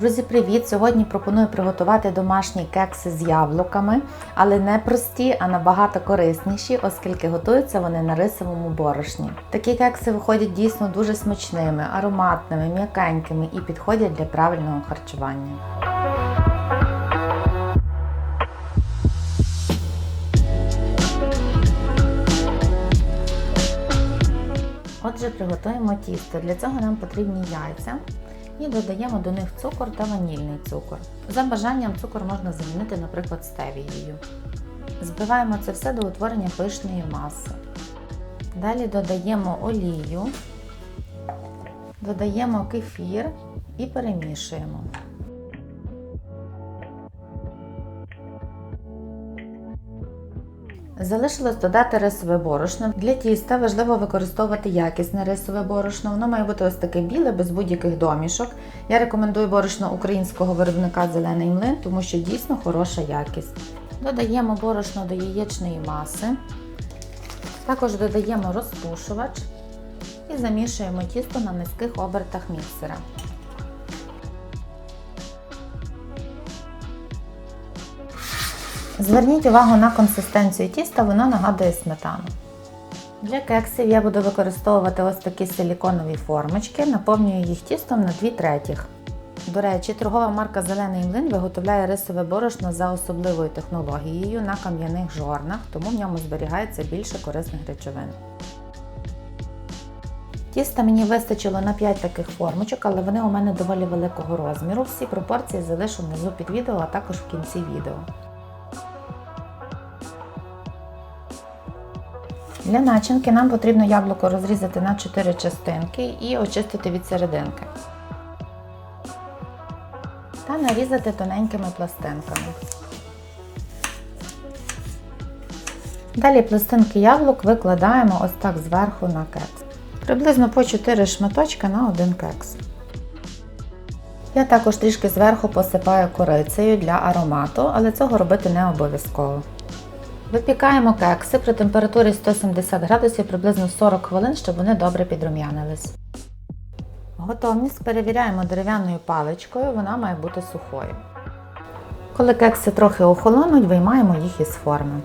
Друзі, привіт! Сьогодні пропоную приготувати домашні кекси з яблуками, але не прості, а набагато корисніші, оскільки готуються вони на рисовому борошні. Такі кекси виходять дійсно дуже смачними, ароматними, м'якенькими і підходять для правильного харчування. Отже, приготуємо тісто. Для цього нам потрібні яйця і додаємо до них цукор та ванільний цукор. За бажанням цукор можна замінити, наприклад, стевією. Збиваємо це все до утворення пишної маси. Далі додаємо олію, додаємо кефір і перемішуємо. Залишилось додати рисове борошно. Для тіста важливо використовувати якісне рисове борошно. Воно має бути ось таке біле, без будь-яких домішок. Я рекомендую борошно українського виробника Зелений млин, тому що дійсно хороша якість. Додаємо борошно до яєчної маси. Також додаємо розпушувач і замішуємо тісто на низьких обертах міксера. Зверніть увагу на консистенцію тіста, воно нагадує сметану. Для кексів я буду використовувати ось такі силіконові формочки, наповнюю їх тістом на 2 третіх. До речі, торгова марка Зелений млин виготовляє рисове борошно за особливою технологією на кам'яних жорнах, тому в ньому зберігається більше корисних речовин. Тіста мені вистачило на 5 таких формочок, але вони у мене доволі великого розміру. Всі пропорції залишу внизу під відео, а також в кінці відео. Для начинки нам потрібно яблуко розрізати на 4 частинки і очистити від серединки. Та нарізати тоненькими пластинками. Далі пластинки яблук викладаємо ось так зверху на кекс. Приблизно по 4 шматочки на один кекс. Я також трішки зверху посипаю корицею для аромату, але цього робити не обов'язково. Випікаємо кекси при температурі 170 градусів приблизно 40 хвилин, щоб вони добре підрум'янились. Готовність перевіряємо дерев'яною паличкою, вона має бути сухою. Коли кекси трохи охолонуть, виймаємо їх із форми.